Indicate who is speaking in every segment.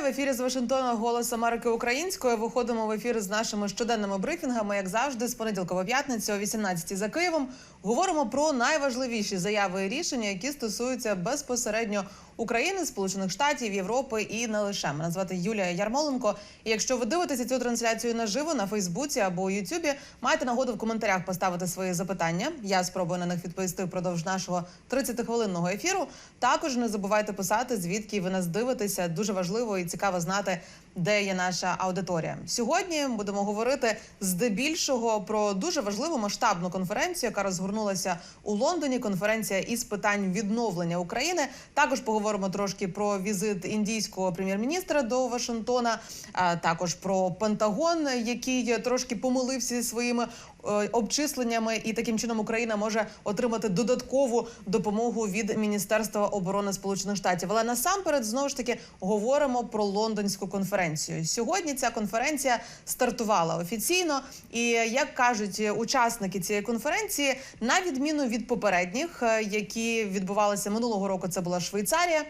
Speaker 1: Вітаю в ефірі з Вашингтона Голос Америки Українською. Виходимо в ефір з нашими щоденними брифінгами, як завжди, з понеділка по п'ятницю о 18 за Києвом. Говоримо про найважливіші заяви і рішення, які стосуються безпосередньо України, Сполучених Штатів, Європи і не лише. Мене звати Юлія Ярмоленко. І якщо ви дивитеся цю трансляцію наживо на Фейсбуці або Ютубі, маєте нагоду в коментарях поставити свої запитання. Я спробую на них відповісти впродовж нашого 30-хвилинного ефіру. Також не забувайте писати, звідки ви нас дивитеся. Дуже важливо і цікаво знати, де є наша аудиторія. Сьогодні будемо говорити здебільшого про дуже важливу масштабну конференцію, яка розгорнулася у Лондоні. Конференція із питань відновлення України. Також поговоримо трошки про візит індійського прем'єр-міністра до Вашингтона, а також про Пентагон, який трошки помилився зі своїми обчисленнями, і таким чином Україна може отримати додаткову допомогу від Міністерства оборони Сполучених Штатів. Але насамперед знову ж таки говоримо про лондонську конференцію. Сьогодні ця конференція стартувала офіційно, і як кажуть учасники цієї конференції, на відміну від попередніх, е, які відбувалися минулого року, це була Швейцарія.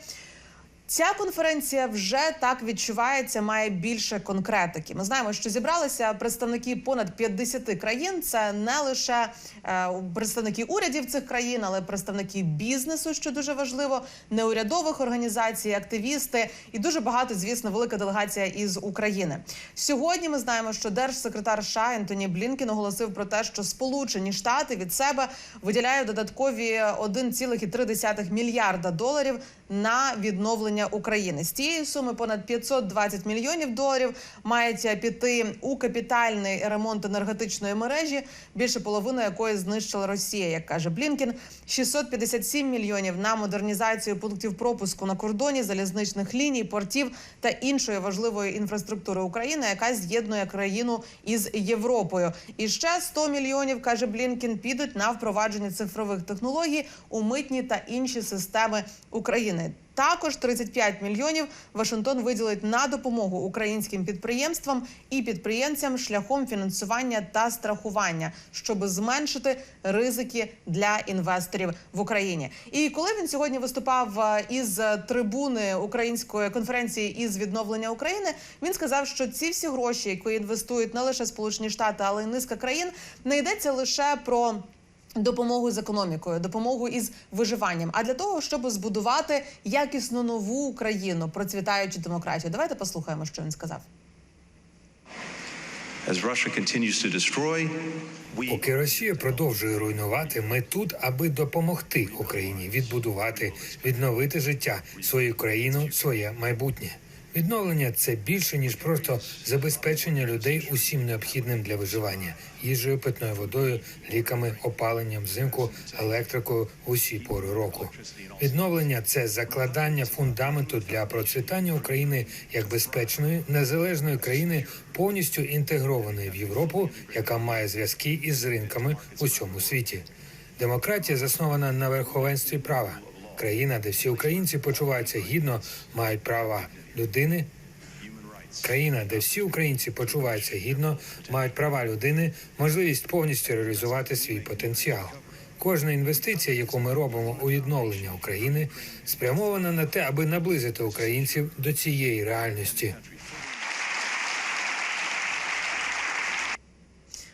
Speaker 1: Ця конференція вже так відчувається, має більше конкретики. Ми знаємо, що зібралися представники понад 50 країн. Це не лише е, представники урядів цих країн, але представники бізнесу, що дуже важливо, неурядових організацій, активісти і дуже багато, звісно, велика делегація із України. Сьогодні ми знаємо, що держсекретар США Ентоні Блінкен оголосив про те, що Сполучені Штати від себе виділяють додаткові 1,3 мільярда доларів на відновлення України. З цієї суми понад 520 мільйонів доларів мають піти у капітальний ремонт енергетичної мережі, більше половини якої знищила Росія, як каже Блінкен. 657 мільйонів на модернізацію пунктів пропуску на кордоні, залізничних ліній, портів та іншої важливої інфраструктури України, яка з'єднує країну із Європою. І ще 100 мільйонів каже Блінкен, підуть на впровадження цифрових технологій у митні та інші системи України. Також 35 мільйонів Вашингтон виділить на допомогу українським підприємствам і підприємцям шляхом фінансування та страхування, щоб зменшити ризики для інвесторів в Україні. І коли він сьогодні виступав е, із трибуни української конференції із відновлення України, він сказав, що ці всі гроші, які інвестують не лише Сполучені Штати, але й низка країн, не йдеться лише про. Допомогу з економікою, допомогу із виживанням, а для того, щоб збудувати якісно нову Україну, процвітаючу демократію. Давайте послухаємо, що він сказав.
Speaker 2: Поки Росія продовжує руйнувати, ми тут, аби допомогти Україні відбудувати, відновити життя, свою країну, своє майбутнє. Відновлення це більше ніж просто забезпечення людей усім необхідним для виживання їжею, питною водою, ліками, опаленням, взимку, електрикою усі пори року. Відновлення це закладання фундаменту для процвітання України як безпечної незалежної країни, повністю інтегрованої в Європу, яка має зв'язки із ринками у всьому світі. Демократія заснована на верховенстві права. Країна, де всі українці почуваються гідно, мають права людини. Країна, де всі українці почуваються гідно, мають права людини, можливість повністю реалізувати свій потенціал. Кожна інвестиція, яку ми робимо у відновлення України, спрямована на те, аби наблизити українців до цієї реальності.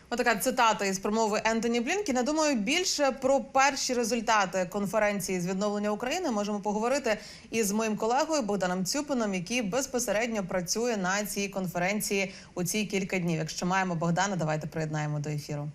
Speaker 1: Отака цитата із промови Ентоні Блінкіна. Думаю, більше про перші результати конференції з відновлення України можемо поговорити із моїм колегою Богданом Цюпином, який безпосередньо працює на цій конференції у ці кілька днів. Якщо маємо Богдана, давайте приєднаємо до ефіру.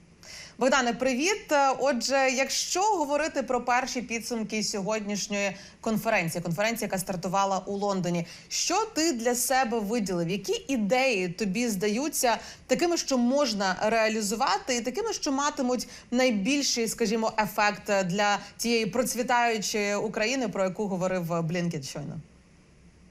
Speaker 1: Богдане, привіт. Е, Отже, якщо говорити про перші підсумки сьогоднішньої конференції, конференція, яка стартувала у Лондоні, що ти для себе виділив? Які ідеї тобі здаються такими, що можна реалізувати, і такими, що матимуть найбільший, скажімо, ефект для тієї процвітаючої України, про яку говорив Блінкет щойно?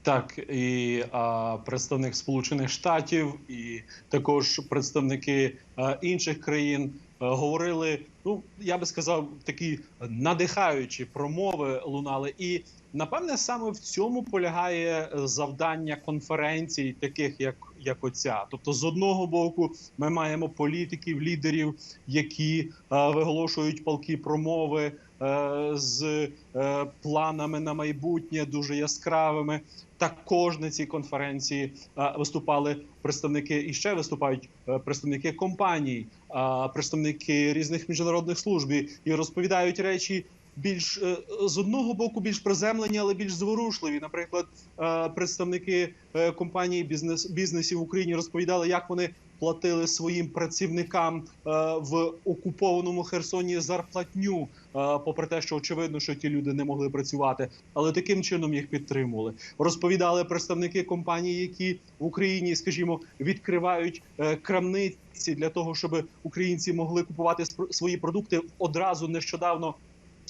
Speaker 3: Так, і а, представник Сполучених Штатів, і також представники а, інших країн говорили. Ну я би сказав, такі надихаючі промови лунали. І напевне саме в цьому полягає завдання конференцій, таких як, як оця. Тобто, з одного боку, ми маємо політиків, лідерів, які а, виголошують палкі промови. е, з е, планами на майбутнє, дуже яскравими. Також на цій конференції е, виступали представники і ще виступають е, представники компаній, е, представники різних міжнародних служб і- розповідають речі більш з одного боку більш приземлені, але більш зворушливі. Наприклад, представники компанії бізнес бізнесів в Україні розповідали, як вони платили своїм працівникам е, в окупованому Херсоні зарплатню, е, попри те, що очевидно, що ті люди не могли працювати, але таким чином їх підтримували. Розповідали представники компаній, які в Україні, скажімо, відкривають е, крамниці для того, щоб українці могли купувати свої продукти одразу нещодавно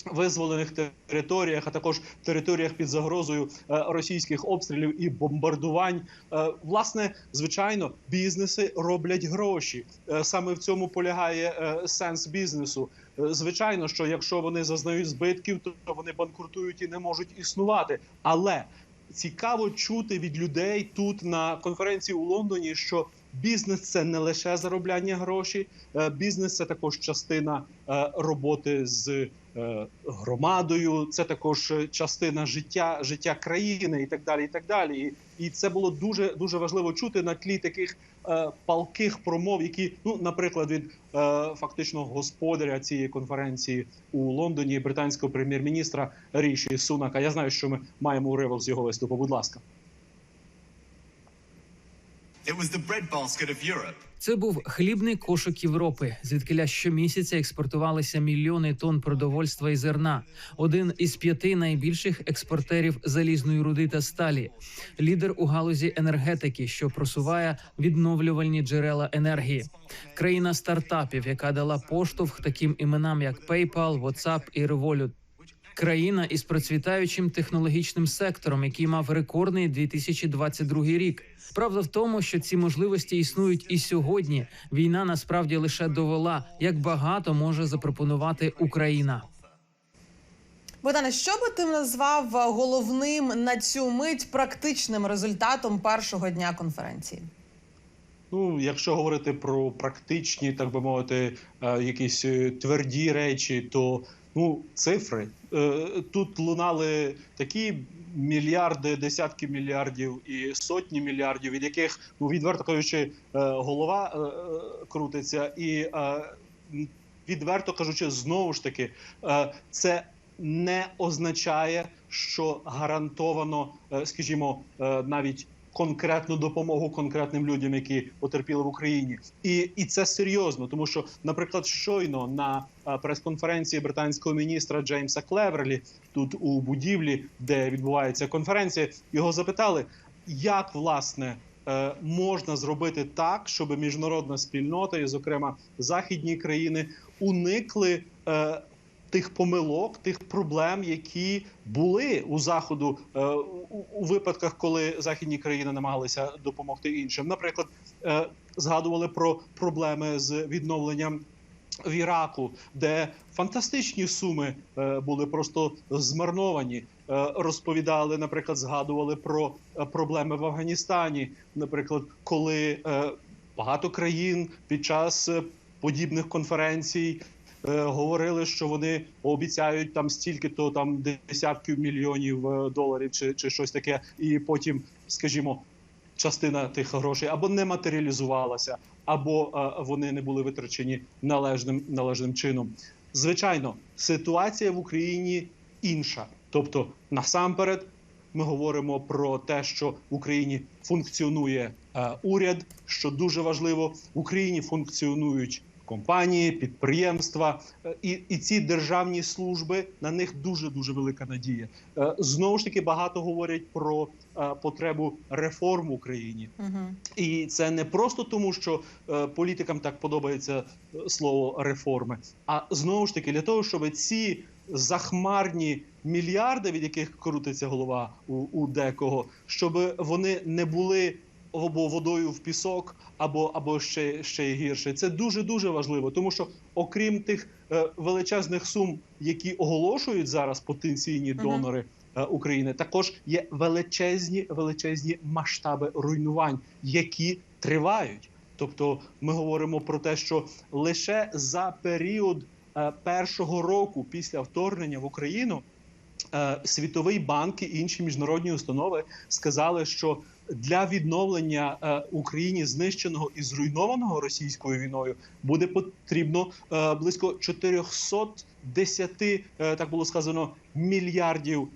Speaker 3: визволених територіях, а також територіях під загрозою е, російських обстрілів і бомбардувань. Е, Власне, звичайно, бізнеси роблять гроші. Е, Саме в цьому полягає сенс бізнесу. Звичайно, що якщо вони зазнають збитків, то вони банкрутують і не можуть існувати. Але цікаво чути від людей тут на конференції у Лондоні, що бізнес це не лише заробляння грошей, е, бізнес це також частина е, роботи з е, громадою, це також частина життя, життя країни і так далі. І так далі. І, це було дуже дуже важливо чути на тлі таких палких промов, які, ну, наприклад, від фактично господаря цієї конференції у Лондоні, британського прем'єр-міністра Ріші Сунака. Я знаю, що ми маємо уривок з його виступу. Будь ласка.
Speaker 4: It.
Speaker 5: Це був хлібний кошик Європи, звідкиля щомісяця експортувалися мільйони тонн продовольства і зерна. Один із п'яти найбільших експортерів залізної руди та сталі, лідер у галузі енергетики, що просуває відновлювальні джерела енергії. Країна стартапів, яка дала поштовх таким іменам, як PayPal, WhatsApp і Revolut. Країна із процвітаючим технологічним сектором, який мав рекордний 2022 рік. Правда в тому, що ці можливості існують і сьогодні. Війна насправді лише довела, як багато може запропонувати Україна.
Speaker 1: Богдане, що би ти назвав головним на цю мить практичним результатом першого дня конференції?
Speaker 3: Ну, якщо говорити про практичні, так би мовити, е, якісь е, тверді речі, то ну цифри. Е, тут лунали такі мільярди, десятки мільярдів і сотні мільярдів, від яких ну відверто кажучи, е, голова е, крутиться, і відверто кажучи, знову ж таки, це не означає, що гарантовано, скажімо, навіть конкретну допомогу конкретним людям, які потерпіли в Україні, і, і це серйозно, тому що, наприклад, щойно на е, прес-конференції британського міністра Джеймса Клеверлі тут у будівлі, де відбувається конференція, його запитали, як власне. е, Можна зробити так, щоб міжнародна спільнота, і, зокрема, західні країни, уникли е, тих помилок, тих проблем, які були у заходу е, у, випадках, коли західні країни намагалися допомогти іншим. Наприклад, е, згадували про проблеми з відновленням. В Іраку, де фантастичні суми е, були просто змарновані, е, розповідали, наприклад, згадували про проблеми в Афганістані. Наприклад, коли багато країн під час подібних конференцій говорили, що вони обіцяють там стільки-то там десятків мільйонів е, доларів, чи, чи щось таке, і потім, скажімо, частина тих грошей або не матеріалізувалася, або е, вони не були витрачені належним належним чином. Звичайно, ситуація в Україні інша. Тобто, насамперед, ми говоримо про те, що в Україні функціонує е, уряд, що дуже важливо, в Україні функціонують компанії, підприємства е, і, і ці державні служби на них дуже дуже велика надія. Е, знову ж таки багато говорять про е, потребу реформ в Україні.
Speaker 1: Угу.
Speaker 3: І це не просто тому, що політикам так подобається слово реформи, а знову ж таки для того, щоб ці захмарні мільярди, від яких крутиться голова у, у декого, щоб вони не були або водою в пісок, або або ще, ще й гірше. Це дуже дуже важливо, тому що окрім тих е, величезних сум, які оголошують зараз потенційні донори. е, України також є величезні величезні масштаби руйнувань, які тривають. Тобто, ми говоримо про те, що лише за період е, першого року після вторгнення в Україну е, Світовий банк і інші міжнародні установи сказали, що для відновлення е, Україні знищеного і зруйнованого російською війною буде потрібно е, близько 410, е, так було сказано, мільярдів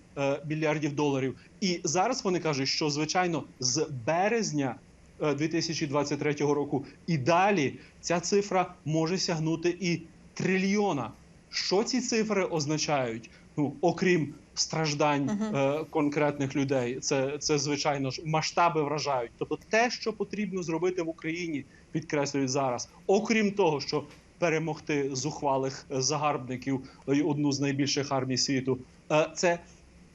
Speaker 3: мільярдів доларів. І зараз вони кажуть, що звичайно з березня е, 2023 року і далі ця цифра може сягнути і трильйона. Що ці цифри означають? Ну окрім страждань е, конкретних людей, це, це звичайно ж масштаби вражають. Тобто, те, що потрібно зробити в Україні, підкреслюють зараз, окрім того, що перемогти зухвалих е, загарбників і одну з найбільших армій світу, е, це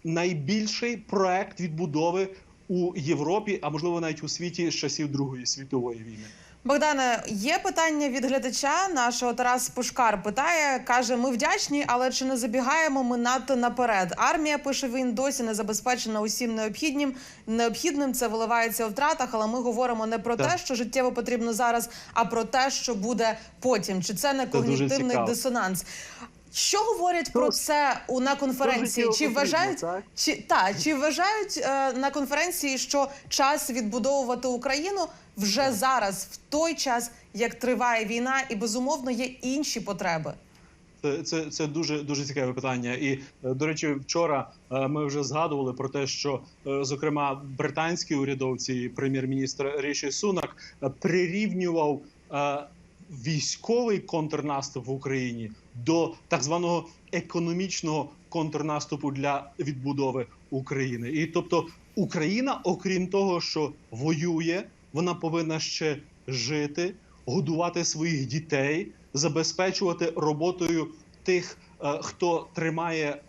Speaker 3: найбільший проект відбудови у Європі, а можливо навіть у світі з часів Другої світової війни.
Speaker 1: Богдане, є питання від глядача нашого Тарас Пушкар питає, каже: ми вдячні, але чи не забігаємо ми надто наперед? Армія пише він досі не забезпечена усім необхідним. Необхідним це виливається у втратах, але ми говоримо не про
Speaker 3: Так.
Speaker 1: те, що життєво потрібно зараз, а про те, що буде потім. Чи це не
Speaker 3: дуже
Speaker 1: когнітивний дисонанс? Що говорять про це у на конференції? Чи вважають
Speaker 3: так?
Speaker 1: чи та чи вважають е, на конференції, що час відбудовувати Україну вже зараз, в той час, як триває війна, і безумовно є інші потреби?
Speaker 3: Це, це, це дуже дуже цікаве питання. І е, до речі, вчора е, ми вже згадували про те, що е, зокрема британські урядовці, прем'єр-міністр Ріші Сунак прирівнював військовий контрнаступ в Україні до так званого економічного контрнаступу для відбудови України. І тобто Україна, окрім того, що воює, вона повинна ще жити, годувати своїх дітей, забезпечувати роботою тих, е, хто тримає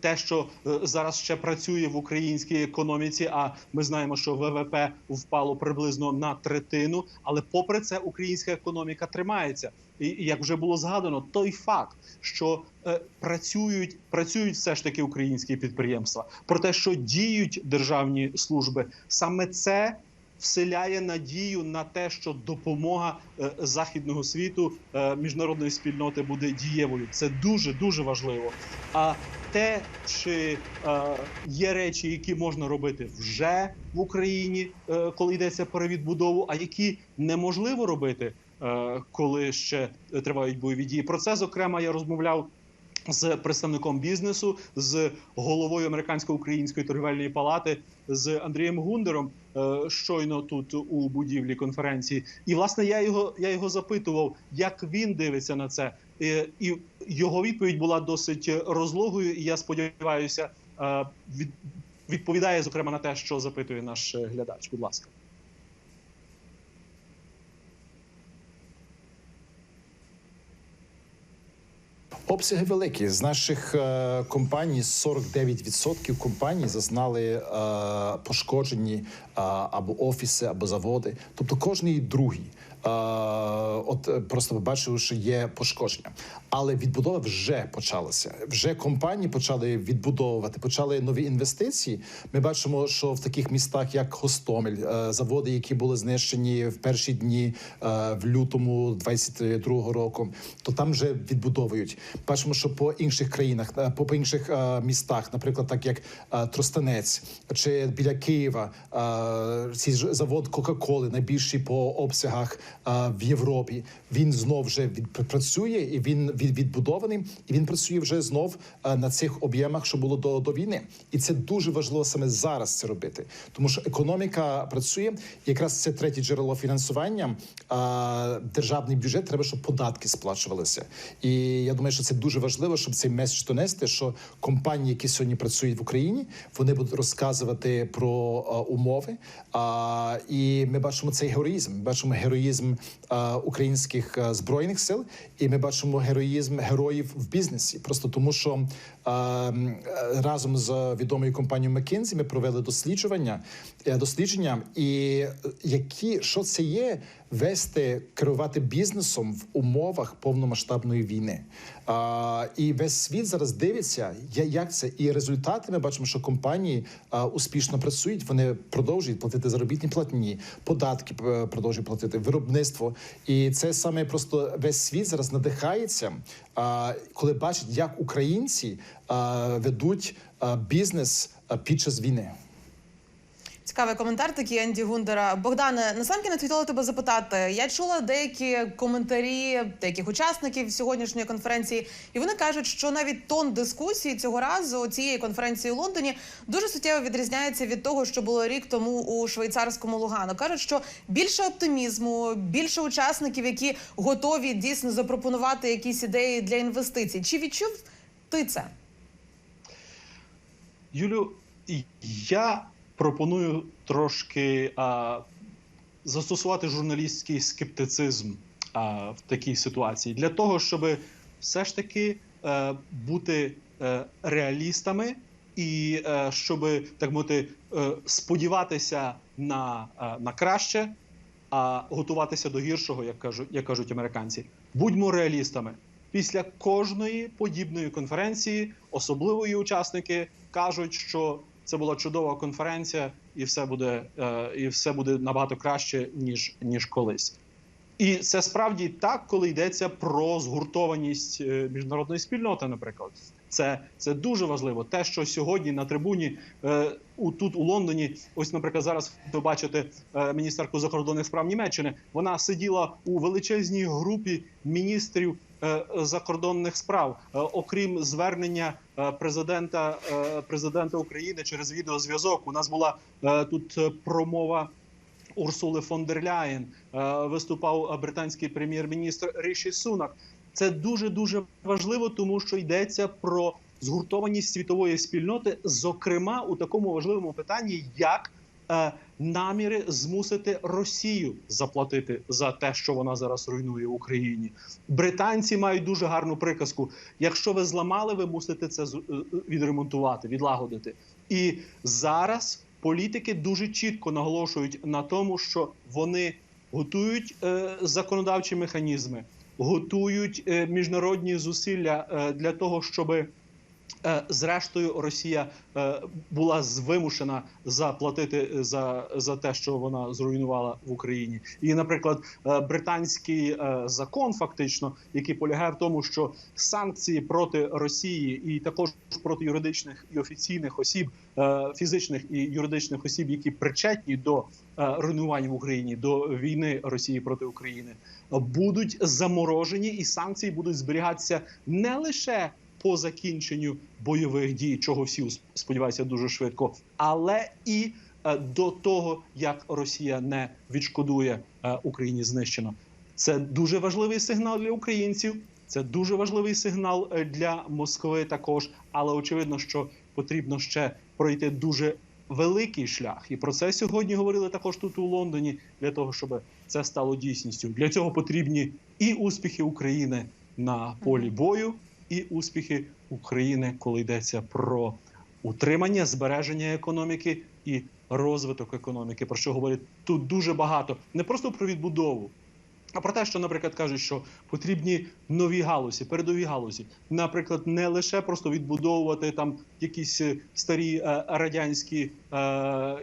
Speaker 3: те, що е, зараз ще працює в українській економіці. А ми знаємо, що ВВП впало приблизно на третину. Але попри це, українська економіка тримається. І як вже було згадано, той факт, що е, працюють, працюють все ж таки українські підприємства, про те, що діють державні служби, саме це вселяє надію на те, що допомога е, західного світу е, міжнародної спільноти буде дієвою. Це дуже дуже важливо. А те, чи е, є речі, які можна робити вже в Україні, е, коли йдеться про відбудову, а які неможливо робити, е, коли ще тривають бойові дії. Про це зокрема я розмовляв з представником бізнесу, з головою американсько-української торгівельної палати, з Андрієм Гундером, е, щойно тут у будівлі конференції. І власне я його я його запитував, як він дивиться на це. Е, І його відповідь була досить розлогою. І я сподіваюся, е, відповідає зокрема на те, що запитує наш е, глядач. Будь ласка.
Speaker 6: Обсяги великі з наших е, компаній 49% компаній зазнали е, пошкоджені е, або офіси, або заводи. Тобто кожний другий. Е, от е, просто побачили, що є пошкодження, але відбудова вже почалася. Вже компанії почали відбудовувати, почали нові інвестиції. Ми бачимо, що в таких містах, як Гостомель, е, заводи, які були знищені в перші дні в лютому 22-го року, то там вже відбудовують. Бачимо, що по інших країнах, по, інших містах, наприклад, так як Тростанець чи біля Києва, цей завод Кока-Коли, найбільший по обсягах в Європі. Він знов вже працює і він від, відбудований, і він працює вже знов на цих об'ємах, що було до, до війни. І це дуже важливо саме зараз це робити, тому що економіка працює. Якраз це третє джерело фінансування. Державний бюджет треба, щоб податки сплачувалися. І я думаю, що це дуже важливо, щоб цей меседж донести, що компанії, які сьогодні працюють в Україні, вони будуть розказувати про умови. І ми бачимо цей героїзм. Ми бачимо героїзм е, українських е, збройних сил, і ми бачимо героїзм героїв в бізнесі. Просто тому, що разом з відомою компанією McKinsey ми провели дослідження, е, дослідження, і е, які що це є вести керувати бізнесом в умовах повномасштабної війни. І весь світ зараз дивиться, як це і результати. Ми бачимо, що компанії успішно працюють. Вони продовжують платити заробітні платні, податки е, продовжують платити, виробництво. І це саме просто весь світ зараз надихається, коли бачить, як українці ведуть бізнес під час війни.
Speaker 1: Цікавий коментар такий Енді Гундера. Богдане, насамкінець хотіла тебе запитати. Я чула деякі коментарі деяких учасників сьогоднішньої конференції, і вони кажуть, що навіть тон дискусії цього разу цієї конференції у Лондоні дуже суттєво відрізняється від того, що було рік тому у швейцарському Лугану. кажуть, що більше оптимізму, більше учасників, які готові дійсно запропонувати якісь ідеї для інвестицій. Чи відчув ти це?
Speaker 3: Юлю, я пропоную трошки а, застосувати журналістський скептицизм а, в такій ситуації для того, щоб все ж таки е, бути е, реалістами і е, щоб так мовити сподіватися на, на краще, а готуватися до гіршого, як кажуть, як кажуть американці. Будьмо реалістами. Після кожної подібної конференції, особливо її учасники кажуть, що це була чудова конференція, і все буде, е, і все буде набагато краще ніж ніж колись. І це справді так, коли йдеться про згуртованість е, міжнародної спільноти, наприклад. Це, це дуже важливо. Те, що сьогодні на трибуні е, у тут у Лондоні, ось, наприклад, зараз ви бачите е, міністерку закордонних справ Німеччини. Вона сиділа у величезній групі міністрів закордонних справ, Е, окрім звернення е, президента е, президента України через відеозв'язок. У нас була е, тут е, промова. Урсули фон дер Ляєн е, виступав е, британський прем'єр-міністр Ріші Сунак. Це дуже дуже важливо, тому що йдеться про згуртованість світової спільноти, зокрема у такому важливому питанні, як е, наміри змусити Росію заплатити за те, що вона зараз руйнує в Україні. Британці мають дуже гарну приказку: якщо ви зламали, ви мусите це е, е, відремонтувати, відлагодити. І зараз політики дуже чітко наголошують на тому, що вони готують е, законодавчі механізми, готують міжнародні зусилля для того, щоби Зрештою, Росія е, була вимушена заплатити за, за те, що вона зруйнувала в Україні. І, наприклад, е, британський е, закон, фактично, який полягає в тому, що санкції проти Росії і також проти юридичних і офіційних осіб, е, фізичних і юридичних осіб, які причетні до е, руйнувань в Україні, до війни Росії проти України, будуть заморожені, і санкції будуть зберігатися не лише по закінченню бойових дій, чого всі сподіваються дуже швидко, але і е, до того, як Росія не відшкодує е, Україні знищено. Це дуже важливий сигнал для українців. Це дуже важливий сигнал е, для Москви також. Але очевидно, що потрібно ще пройти дуже великий шлях, і про це сьогодні говорили також тут у Лондоні. Для того, щоб це стало дійсністю. Для цього потрібні і успіхи України на полі бою, і успіхи України, коли йдеться про утримання, збереження економіки і розвиток економіки. Про що говорять тут дуже багато, не просто про відбудову. А про те, що, наприклад, кажуть, що потрібні нові галузі, передові галузі, наприклад, не лише просто відбудовувати там якісь е, старі е, радянські е,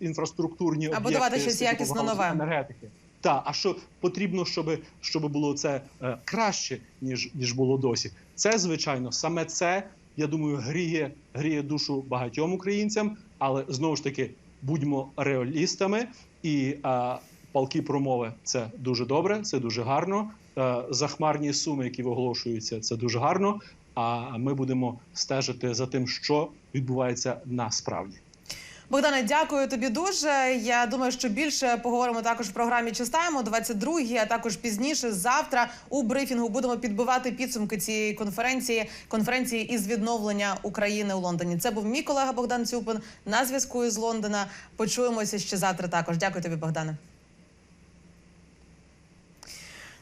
Speaker 3: інфраструктурні
Speaker 1: А будувати щось якісно нове.
Speaker 3: енергетики. Так, а що потрібно, щоб, щоб було це е, краще, ніж, ніж було досі? Це, звичайно, саме це, я думаю, гріє, гріє душу багатьом українцям, але знову ж таки будьмо реалістами і е, палки промови це дуже добре, це дуже гарно. Е, захмарні суми, які виголошуються, це дуже гарно. А ми будемо стежити за тим, що відбувається насправді.
Speaker 1: Богдане, дякую тобі дуже. Я думаю, що більше поговоримо також в програмі Чистаємо 22 а також пізніше завтра у брифінгу будемо підбивати підсумки цієї конференції конференції із відновлення України у Лондоні. Це був мій колега Богдан Цюпин на зв'язку із Лондона. Почуємося ще завтра. Також дякую тобі, Богдане.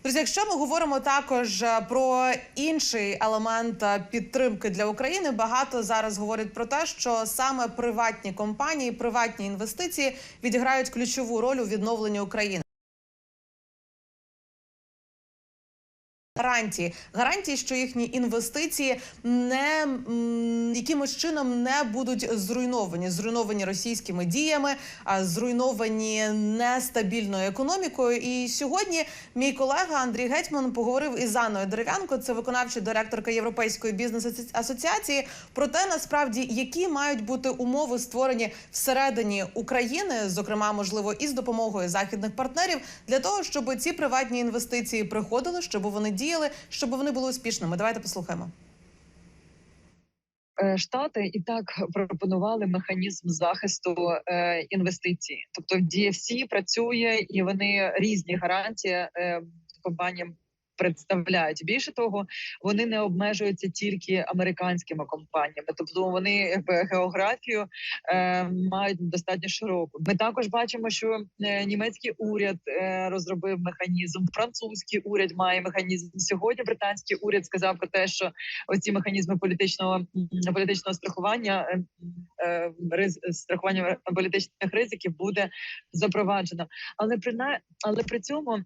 Speaker 1: Друзі, якщо ми говоримо також е, про інший елемент е, підтримки для України, багато зараз говорять про те, що саме приватні компанії, приватні інвестиції відіграють ключову роль у відновленні України. Гарантії, гарантії, що їхні інвестиції не якимось чином не будуть зруйновані, зруйновані російськими діями, а зруйновані нестабільною економікою. І сьогодні мій колега Андрій Гетьман поговорив із Анною Дерев'янко, це виконавча директорка Європейської бізнес асоціації, про те, насправді які мають бути умови створені всередині України, зокрема, можливо, із допомогою західних партнерів, для того, щоб ці приватні інвестиції приходили, щоб вони діяли, щоб вони були успішними. Давайте послухаємо.
Speaker 7: Е, Штати і так пропонували механізм захисту е, інвестицій. Тобто, DFC працює і вони різні гарантії е, компаніям. Представляють більше того, вони не обмежуються тільки американськими компаніями, тобто вони якби географію е, мають достатньо широку. Ми також бачимо, що е, німецький уряд е, розробив механізм, французький уряд має механізм. Сьогодні британський уряд сказав про те, що оці механізми політичного політичного страхування е, е, риз страхування політичних ризиків буде запроваджено. Але при на- але при цьому.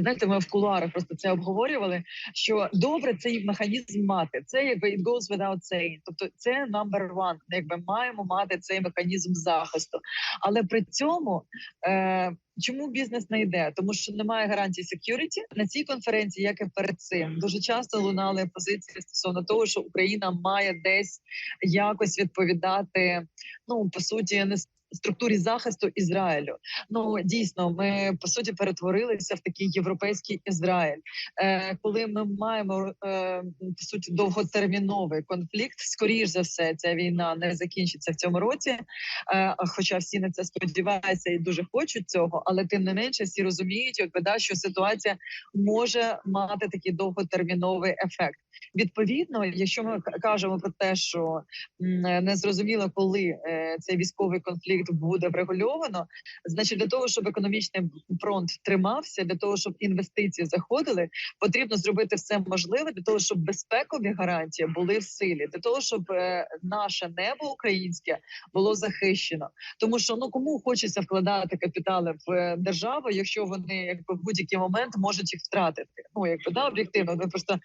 Speaker 7: Знаєте, ми в кулуарах просто це обговорювали. Що добре цей механізм мати. Це якби it goes without saying. Тобто це number one. Якби маємо мати цей механізм захисту. Але при цьому е, чому бізнес не йде? Тому що немає гарантії security. на цій конференції, як і перед цим, дуже часто лунали позиції стосовно того, що Україна має десь якось відповідати. Ну по суті, не структурі захисту Ізраїлю. Ну дійсно, ми по суті перетворилися в такий європейський Ізраїль, е, коли ми маємо е, по суті довготерміновий конфлікт. Скоріш за все, ця війна не закінчиться в цьому році. Е, хоча всі на це сподіваються і дуже хочуть цього, але тим не менше всі розуміють, якби да, що ситуація може мати такий довготерміновий ефект. Відповідно, якщо ми кажемо про те, що не зрозуміло, коли е, цей військовий конфлікт буде врегульовано, значить для того, щоб економічний фронт тримався, для того, щоб інвестиції заходили, потрібно зробити все можливе для того, щоб безпекові гарантії були в силі, для того, щоб е, наше небо українське було захищено. Тому що ну кому хочеться вкладати капітали в е, державу, якщо вони якби в будь-який момент можуть їх втратити. Ну якби да об'єктивно, ви просто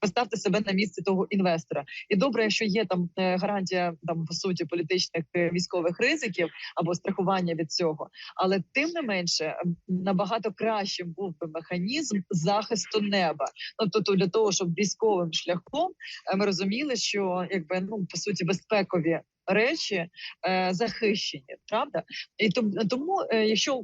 Speaker 7: поставте себе на місце того інвестора. І добре, якщо є там е, гарантія там по суті політичних військових ризиків або страхування від цього, але тим не менше набагато кращим був би механізм захисту неба. Ну тобто для того, щоб військовим шляхом е, ми розуміли, що якби ну по суті безпекові. Речі е, захищені, правда, і тому, е, якщо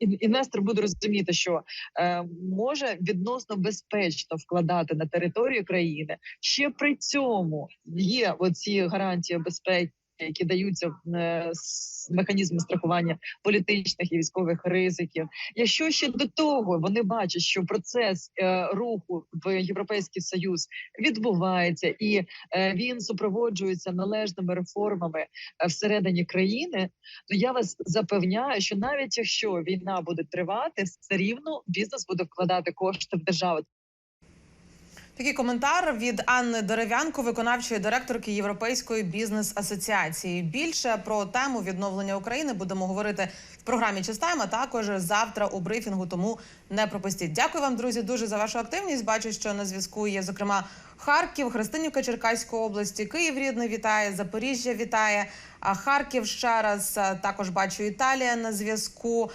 Speaker 7: інвестор буде розуміти, що е, може відносно безпечно вкладати на територію країни. Ще при цьому є оці гарантії безпеки. Які даються е, з механізму страхування політичних і військових ризиків. Якщо ще до того вони бачать, що процес е, руху в європейський союз відбувається, і е, він супроводжується належними реформами е, всередині країни, то я вас запевняю, що навіть якщо війна буде тривати, все рівно бізнес буде вкладати кошти в державу.
Speaker 1: Такий коментар від Анни Дерев'янко, виконавчої директорки Європейської бізнес асоціації. Більше про тему відновлення України будемо говорити в програмі «Чистайм», а також завтра у брифінгу. Тому не пропустіть. Дякую вам, друзі, дуже за вашу активність. Бачу, що на зв'язку є зокрема Харків, Христинівка Черкаської області, Київ рідний вітає, Запоріжжя вітає. Харків ще раз також бачу Італія на зв'язку.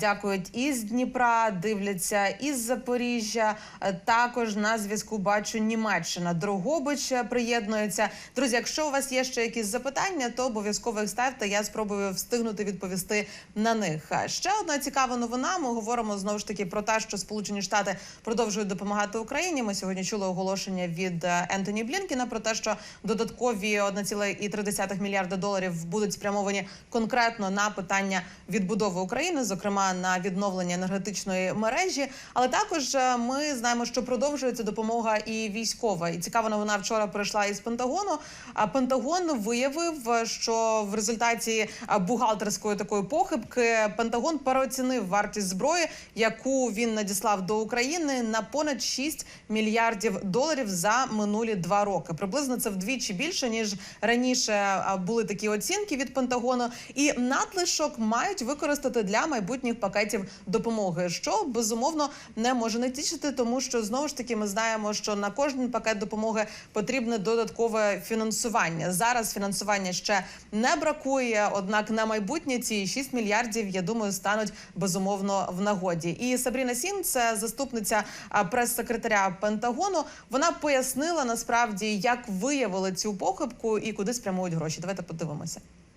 Speaker 1: Дякують із Дніпра, дивляться із Запоріжжя. Також на зв'язку бачу Німеччина. Дрогобич е, приєднується. Друзі, якщо у вас є ще якісь запитання, то обов'язково їх ставте. Я спробую встигнути відповісти на них. Ще одна цікава новина. Ми говоримо знову ж таки про те, що Сполучені Штати продовжують допомагати Україні. Ми сьогодні чули оголошення від е, Ентоні Блінкіна про те, що додаткові 1,3 мільярда доларів будуть спрямовані конкретно на питання відбудови України, зокрема на відновлення енергетичної мережі. Але також е, ми знаємо, що продовжується допомога і військова. І цікава новина вчора прийшла із Пентагону. А Пентагон виявив, е, що в результаті е, бухгалтерської такої похибки Пентагон переоцінив вартість зброї, яку він надіслав до України на понад 6 мільярдів доларів за минулі два роки. Приблизно це вдвічі більше ніж раніше були такі оцінки від Пентагону, і надлишок мають використати для майбутніх пакетів допомоги, що безумовно не може не тішити, тому що знову ж таки ми знаємо, що на кожен пакет допомоги потрібне додаткове фінансування. Зараз фінансування ще не бракує однак на майбутнє ці 6 мільярдів, я думаю, стануть безумовно в нагоді. І Сабріна Сін, це заступниця прес-секретаря Пентагону. Вона пояснила насправді, як виявили цю похибку і куди спрямують гроші. Давайте подивимося.
Speaker 8: Wisconsin.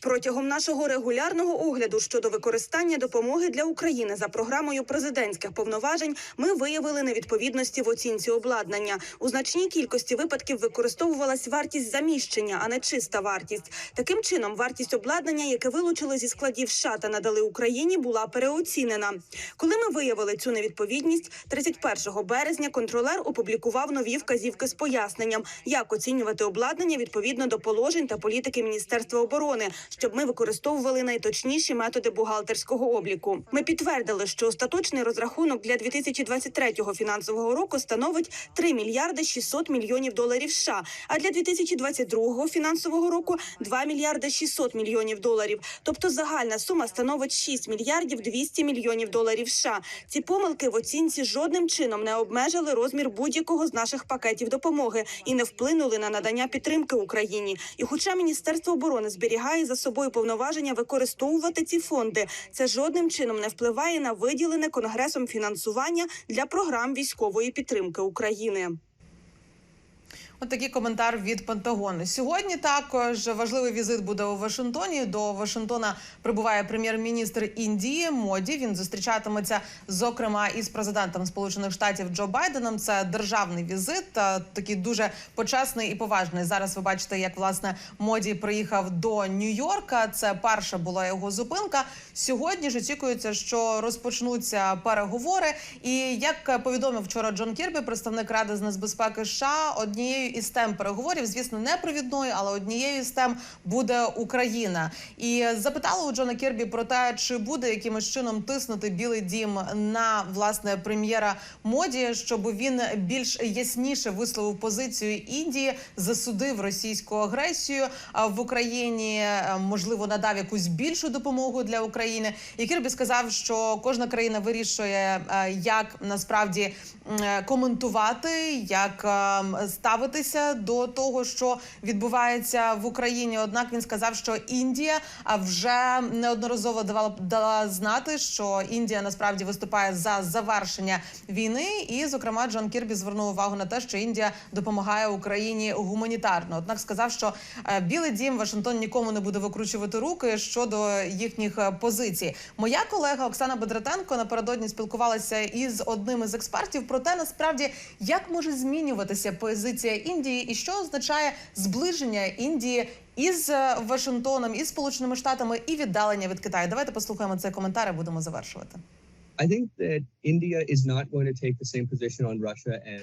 Speaker 9: Протягом нашого регулярного огляду щодо використання допомоги для України за програмою президентських повноважень ми виявили невідповідності в оцінці обладнання. У значній кількості випадків використовувалась вартість заміщення, а не чиста вартість. Таким чином, вартість обладнання, яке вилучили зі складів США та надали Україні, була переоцінена. Коли ми виявили цю невідповідність, 31 березня контролер опублікував нові вказівки з поясненням, як оцінювати обладнання відповідно до положень та політики Міністерства оборони, щоб ми використовували найточніші методи бухгалтерського обліку. Ми підтвердили, що остаточний розрахунок для 2023 фінансового року становить 3 мільярди 600 мільйонів доларів США, а для 2022 фінансового року 2 мільярди 600 мільйонів доларів. Тобто загальна сума становить 6 мільярдів 200 мільйонів доларів США. Ці помилки в оцінці жодним чином не обмежили розмір будь-якого з наших пакетів допомоги і не вплинули на надання підтримки Україні. І хоча Міністерство оборони зберігає за собою повноваження використовувати ці фонди, це жодним чином не впливає на виділене конгресом фінансування для програм військової підтримки України.
Speaker 1: От такий коментар від Пентагону. Сьогодні також важливий візит буде у Вашингтоні. До Вашингтона прибуває прем'єр-міністр Індії Моді. Він зустрічатиметься зокрема із президентом Сполучених Штатів Джо Байденом. Це державний візит, такий дуже почесний і поважний. Зараз ви бачите, як власне моді приїхав до Нью-Йорка. Це перша була його зупинка. Сьогодні ж очікується, що розпочнуться переговори. І як повідомив вчора Джон Кірбі, представник ради з нацбезпеки США, однією із тем переговорів, звісно, не провідною, але однією з тем буде Україна. І запитали у Джона Кірбі про те, чи буде якимось чином тиснути Білий Дім на власне прем'єра моді, щоб він більш ясніше висловив позицію Індії, засудив російську агресію в Україні. е, Можливо, надав якусь більшу допомогу для України. І Кірбі сказав, що кожна країна вирішує, е, як насправді е, коментувати, як е, ставитися до того, що відбувається в Україні. Однак він сказав, що Індія вже неодноразово давала дала знати, що Індія насправді виступає за завершення війни. І, зокрема, Джон Кірбі звернув увагу на те, що Індія допомагає Україні гуманітарно. Однак сказав, що е, Білий Дім Вашингтон нікому не буде викручувати руки щодо їхніх е, позицій. Моя колега Оксана Бедратенко напередодні спілкувалася із одним із експертів про те, насправді як може змінюватися позиція Індії і що означає зближення Індії із е, Вашингтоном, із Сполученими Штатами і віддалення від Китаю. Давайте послухаємо цей коментар і будемо завершувати.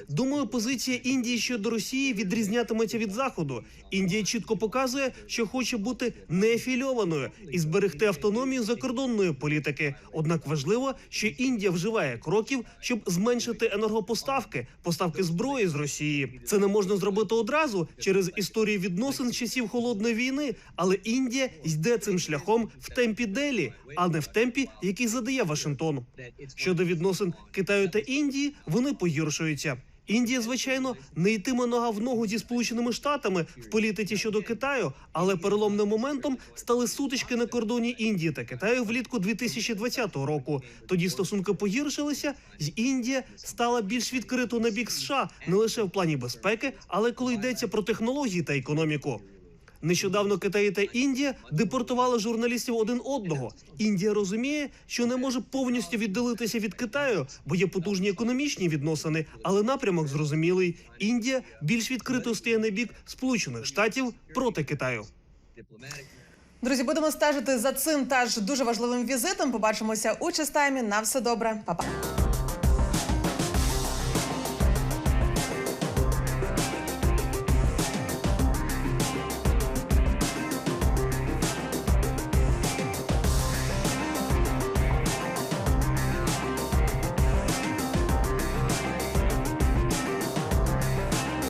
Speaker 10: Думаю, позиція Індії щодо Росії відрізнятиметься від заходу. Індія чітко показує, що хоче бути неафільованою і зберегти автономію закордонної політики. Однак важливо, що Індія вживає кроків, щоб зменшити енергопоставки, поставки зброї з Росії. Це не можна зробити одразу через історію відносин часів холодної війни, але Індія йде цим шляхом в темпі Делі, а не в темпі, який задає Вашингтон. Щодо відносин Китаю та Індії, вони погіршуються. Індія, звичайно, не йтиме нога в ногу зі сполученими штатами в політиці щодо Китаю, але переломним моментом стали сутички на кордоні Індії та Китаю влітку 2020 року. Тоді стосунки погіршилися, і Індія стала більш відкритою на бік США не лише в плані безпеки, але коли йдеться про технології та економіку. Нещодавно Китай та Індія депортували журналістів один одного. Індія розуміє, що не може повністю віддалитися від Китаю, бо є потужні економічні відносини, але напрямок зрозумілий. Індія більш відкрито стає на бік Сполучених Штатів проти Китаю.
Speaker 1: Друзі, будемо стежити за цим теж дуже важливим візитом. Побачимося у частаймі. На все добре, Па-па.